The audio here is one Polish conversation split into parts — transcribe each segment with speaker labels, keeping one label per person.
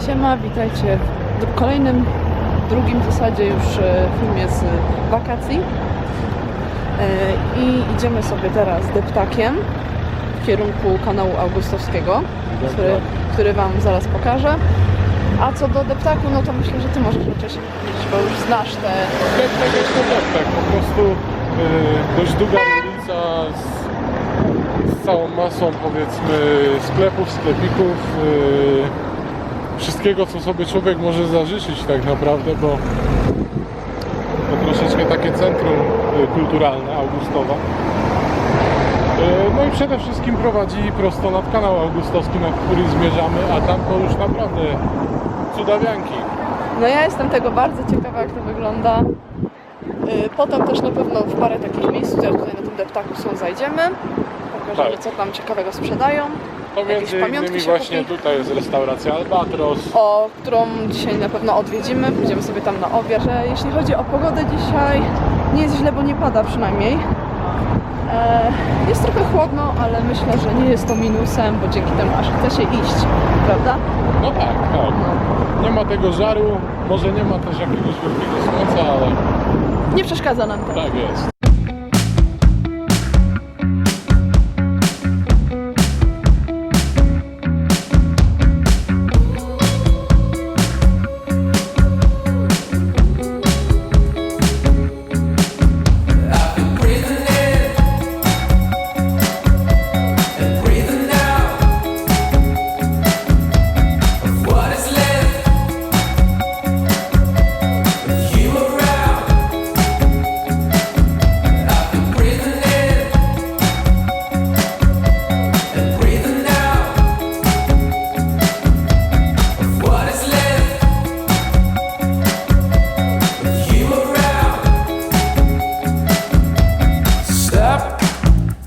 Speaker 1: Siema, witajcie w kolejnym, drugim w zasadzie już e, filmie z wakacji. E, I idziemy sobie teraz deptakiem w kierunku kanału Augustowskiego, który, który Wam zaraz pokażę. A co do deptaku, no to myślę, że Ty możesz wcześniej powiedzieć, bo już znasz te...
Speaker 2: Deptak jest to deptak, po prostu y, dość długa ulica z, całą masą powiedzmy sklepów, sklepików, y, wszystkiego co sobie człowiek może zażyczyć tak naprawdę, bo to troszeczkę takie centrum y, kulturalne Augustowa. Y, No i przede wszystkim prowadzi prosto nad kanał Augustowski, na który zmierzamy, a tam to już naprawdę cudawianki.
Speaker 1: No ja jestem tego bardzo ciekawa, jak to wygląda. Y, Potem też na pewno w parę takich miejsc, które tutaj na tym deptaku są, zajdziemy. Pokażemy,
Speaker 2: Tak.
Speaker 1: co tam ciekawego sprzedają.
Speaker 2: To
Speaker 1: Jakieś
Speaker 2: między
Speaker 1: pamiątki
Speaker 2: innymi właśnie
Speaker 1: kupi?
Speaker 2: tutaj jest restauracja Albatros.
Speaker 1: o którą dzisiaj na pewno odwiedzimy. Pójdziemy sobie tam na obiad. Że jeśli chodzi o pogodę dzisiaj, nie jest źle, bo nie pada przynajmniej. E, jest trochę chłodno, ale myślę, że nie jest to minusem, bo dzięki temu aż chce się iść, prawda?
Speaker 2: No tak, tak.
Speaker 1: No.
Speaker 2: Nie ma tego żaru, może nie ma też jakiegoś wielkiego słońca, ale
Speaker 1: Nie przeszkadza nam to.
Speaker 2: tak jest.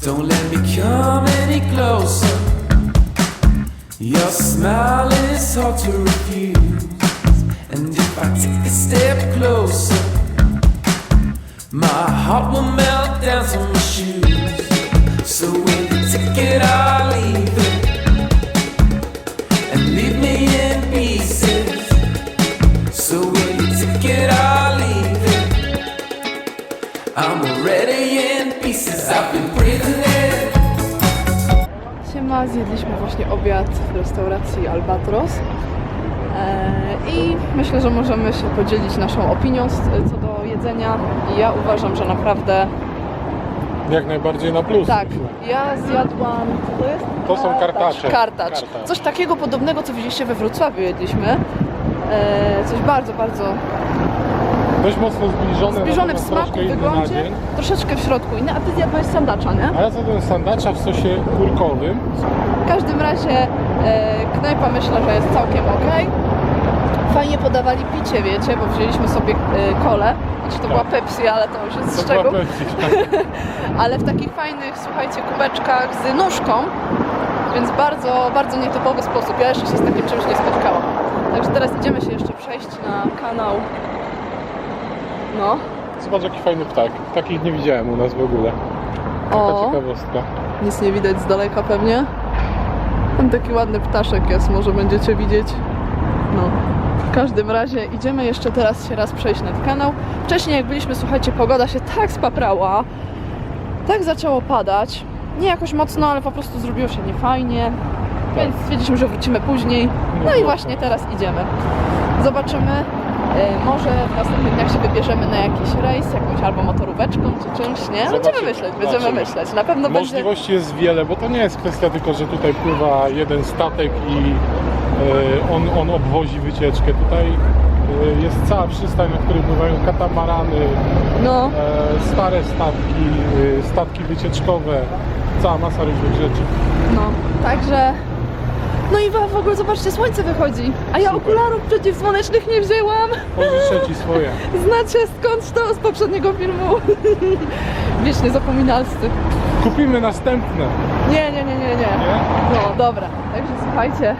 Speaker 3: Don't let me come any closer. Your smile is hard to refuse. And if I take a step closer, my heart will melt down to my shoes. So when you take it, I'll
Speaker 1: Siema, zjedliśmy właśnie obiad w restauracji Albatros. E, I myślę, że możemy się podzielić naszą opinią co do jedzenia. Ja uważam, że naprawdę
Speaker 2: Jak najbardziej na plus.
Speaker 1: tak. Ja zjadłam. Co to jest?
Speaker 2: To są kartacze.
Speaker 1: Kartacz.
Speaker 2: Kartacz.
Speaker 1: Coś takiego podobnego, co widzieliście we Wrocławiu jedliśmy. E, coś bardzo, bardzo
Speaker 2: Dość mocno zbliżone,
Speaker 1: zbliżone w smaku, wyglądzie, troszeczkę w środku inne. A ty zjadłaś sandacza, nie?
Speaker 2: A ja zjadłem sandacza w sosie kurkowym.
Speaker 1: W każdym razie e, knajpa myślę, że jest całkiem ok. Fajnie podawali picie, wiecie, bo wzięliśmy sobie e, kolę. Znaczy to była Pepsi, ale to już jest
Speaker 2: To
Speaker 1: szczegół.
Speaker 2: była Pepsi.
Speaker 1: Ale w takich fajnych, słuchajcie, kubeczkach z nóżką. Więc bardzo, bardzo nietypowy sposób. Ja jeszcze się z takim czymś nie spotkałam. Także teraz idziemy się jeszcze przejść na kanał. No.
Speaker 2: Zobacz jaki fajny ptak. Takich nie widziałem u nas w ogóle. Taka
Speaker 1: O.
Speaker 2: ciekawostka.
Speaker 1: Nic nie widać z daleka pewnie. Tam taki ładny ptaszek jest, może będziecie widzieć. No. W każdym razie idziemy jeszcze teraz się raz przejść nad kanał. Wcześniej jak byliśmy, słuchajcie, pogoda się tak spaprała, tak zaczęło padać. Nie jakoś mocno, ale po prostu zrobiło się niefajnie. Więc stwierdziliśmy, że wrócimy później. No i właśnie teraz idziemy. Zobaczymy. E, może w następnych dniach się wybierzemy na jakiś rejs, jakąś albo motoróweczką czy czymś, nie? Będziemy
Speaker 2: Zobaczymy,
Speaker 1: myśleć, będziemy
Speaker 2: zobaczymy.
Speaker 1: myśleć. Na pewno będzie...
Speaker 2: Możliwości jest wiele, bo to nie jest kwestia tylko, że tutaj pływa jeden statek i e, on, on obwozi wycieczkę. Tutaj e, jest cała przystań, na której pływają katamarany,
Speaker 1: No,
Speaker 2: e, stare statki, statki wycieczkowe, cała masa różnych rzeczy.
Speaker 1: no, także... No i w ogóle zobaczcie, słońce wychodzi, a ja okularów przeciwsłonecznych nie wzięłam.
Speaker 2: Pożyczę Ci swoje.
Speaker 1: Znacie skąd to z poprzedniego filmu? Wiecznie zapominalscy.
Speaker 2: Kupimy następne,
Speaker 1: Nie, nie, nie, nie, nie.
Speaker 2: nie?
Speaker 1: No, dobra. Także słuchajcie,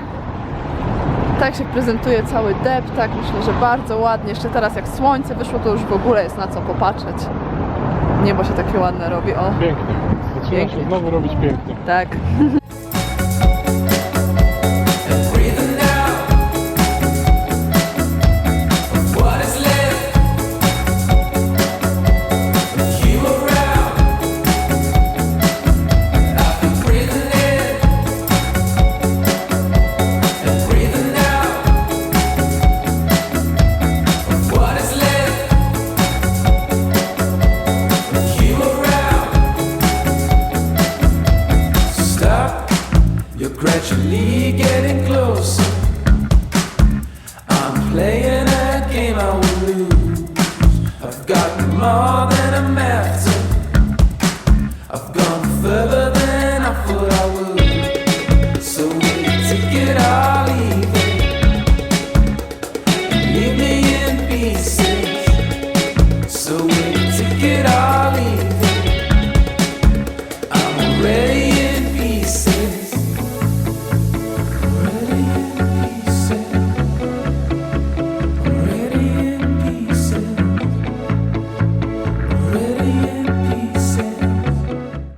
Speaker 1: tak się prezentuje cały deptak. Myślę, że bardzo ładnie. Jeszcze teraz jak słońce wyszło, to już w ogóle jest na co popatrzeć. Niebo się takie ładne robi, o.
Speaker 2: Pięknie. Zaczyna
Speaker 1: Pięknie.
Speaker 2: się znowu robić pięknie.
Speaker 1: Tak.
Speaker 3: gradually getting closer. I'm playing a game I won't lose. I've gotten more than I'm after. I've gone further than I thought I would. So we take it all even. Leave me in peace.